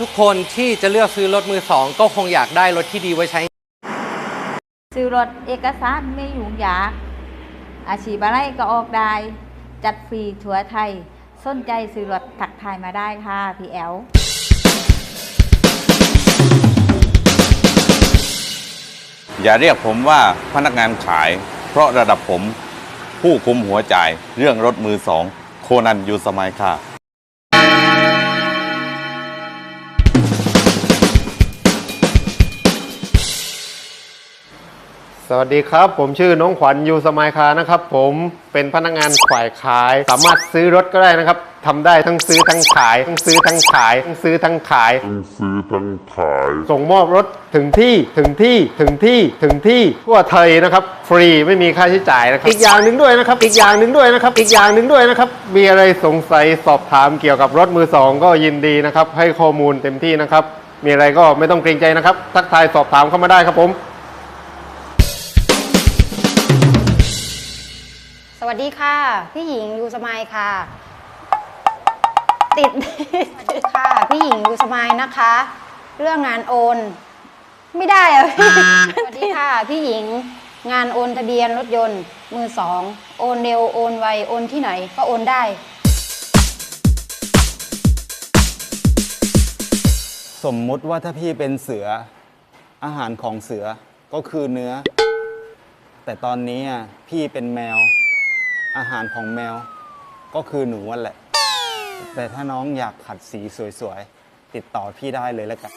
ทุกคนที่จะเลือกซื้อรถมือสองก็คงอยากได้รถที่ดีไว้ใช้ ซื้อรถเอกสารไม่ยุ่งยาก อาชีพอะไรก็ออกได้ จัดฟรีทั่วไทย สนใจซื้อรถถักทายมาได้ค่ะพี่แอลอย่าเรียกผมว่าพนักงานขาย เพราะระดับผมผู้คุมหัวจ่ายเรื่องรถมือสอง โคนันยูสมัยค่ะ สวัสดีครับ ผมชื่อน้องขวัญยูสมายคานะครับผมเป็นพนักงานฝ่ายขาย สามารถซื้อรถก็ได้นะครับทำได้ทั้งซื้อทั้งขาย ทั้งซื้อทั้งขายทั้งซื้อทั้งขายซื้อทั้งขาย ส่งมอบรถถึงที่ถึงที่ถึงที่ถึงที่ทั่วไทยนะครับ ฟรีไม่มีค่าใช้จ่ายนะครับ อีกอย่างหนึ่งด้วยนะครับ อีกอย่างหนึ่งด้วยนะครับ อีกอย่างหนึ่งด้วยนะครับ มีอะไรสงสัยสอบถามเกี่ยวกับรถมือสองก็ยินดีนะครับ ให้ข้อมูลเต็มที่นะครับ มีอะไรก็ไม่ต้องเกรงใจนะครับ ทักทายสอบถามเข้ามาได้ครับผม สวัสดีค่ะ พี่หญิงยูสมายค่ะ ติดสวัสดีค่ะ พี่หญิงยูสมายนะคะ เรื่องงานโอน ไม่ได้อะพี่สวัสดีค่ะ พี่หญิงงานโอนทะเบียนรถยนต์ มือสอง โอนเร็วโอนไวโอนที่ไหน ก็โอนได้ สมมุติว่าถ้าพี่เป็นเสือ อาหารของเสือก็คือเนื้อ แต่ตอนนี้อะพี่เป็นแมว อาหารของแมวก็คือหนูนั่นแหละ แต่ถ้าน้องอยากขัดสีสวยๆ ติดต่อพี่ได้เลยแล้วกัน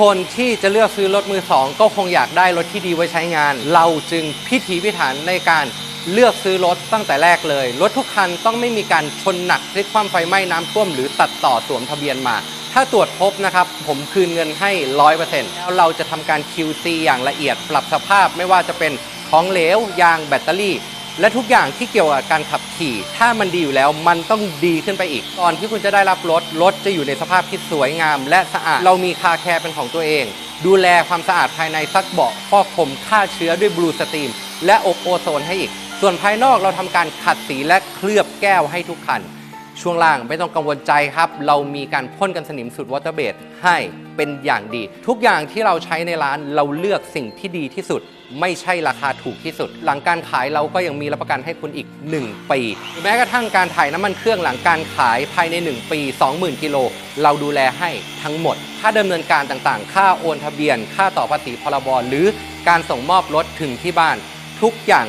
คนที่จะเลือกซื้อรถมือสองก็คงอยากได้รถที่ดีไว้ใช้งาน เราจึงพิถีพิถันในการเลือกซื้อรถตั้งแต่แรกเลย รถทุกคันต้องไม่มีการชนหนักพลิกคว่ำไฟไหม้น้ำท่วมหรือตัดต่อสวมทะเบียนมา ถ้าตรวจพบนะครับ ผมคืนเงินให้ 100%แล้วเราจะทำการ QC อย่างละเอียดปรับสภาพไม่ว่าจะเป็นของเหลวยางแบตเตอรี่ และทุกอย่างที่เกี่ยวกับการขับขี่ ถ้ามันดีอยู่แล้วมันต้องดีขึ้นไปอีกก่อนที่คุณจะได้รับรถ รถจะอยู่ในสภาพที่สวยงาม และสะอาด เรามีคาแคร์เป็นของตัวเอง ดูแลความสะอาดภายในซักเบาะฟอกผมฆ่าเชื้อด้วยบลูสตรีม และอบโอโซนให้อีก ส่วนภายนอกเราทำการขัดสีและเคลือบแก้วให้ทุกคัน ช่วงล่างไม่ต้องกังวลใจครับ เรามีการพ่นกันสนิมสูตรวอเตอร์เบดให้เป็นอย่างดี ทุกอย่างที่เราใช้ในร้านเราเลือกสิ่งที่ดีที่สุด ไม่ใช่ราคาถูกที่สุด หลังการขายเราก็ยังมีรับประกันให้คุณอีก 1 ปีแม้กระทั่งการถ่ายน้ำมันเครื่องหลังการขายภายใน 1 ปี 20,000 กิโล เราดูแลให้ทั้งหมด ค่าดำเนินการต่างๆ ค่าโอนทะเบียน ค่าต่อภาษีพรบหรือการส่งมอบรถถึงที่บ้าน ทุกอย่าง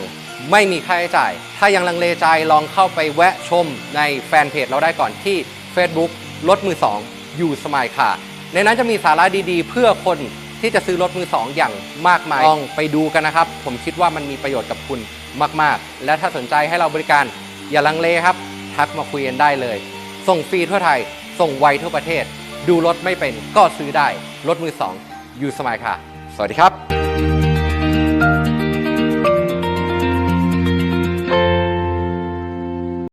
ไม่มีค่าใช้จ่าย ถ้ายังลังเลใจลองเข้าไปแวะชมในแฟนเพจเราได้ก่อนที่ Facebook รถมือ2อยู่สมายค่ะ ในนั้นจะมีสาระดีๆ เพื่อคนที่จะซื้อรถมือ2ออย่างมากมาย ลองไปดูกันนะครับ ผมคิดว่ามันมีประโยชน์กับคุณมาก ๆ และถ้าสนใจให้เราบริการอย่าลังเลครับ ทักมาคุยกันได้เลย ส่งฟรีทั่วไทย ส่งไวทั่วประเทศ ดูรถไม่เป็นก็ซื้อได้ รถมือ2อยู่สมายค่ะ สวัสดีครับ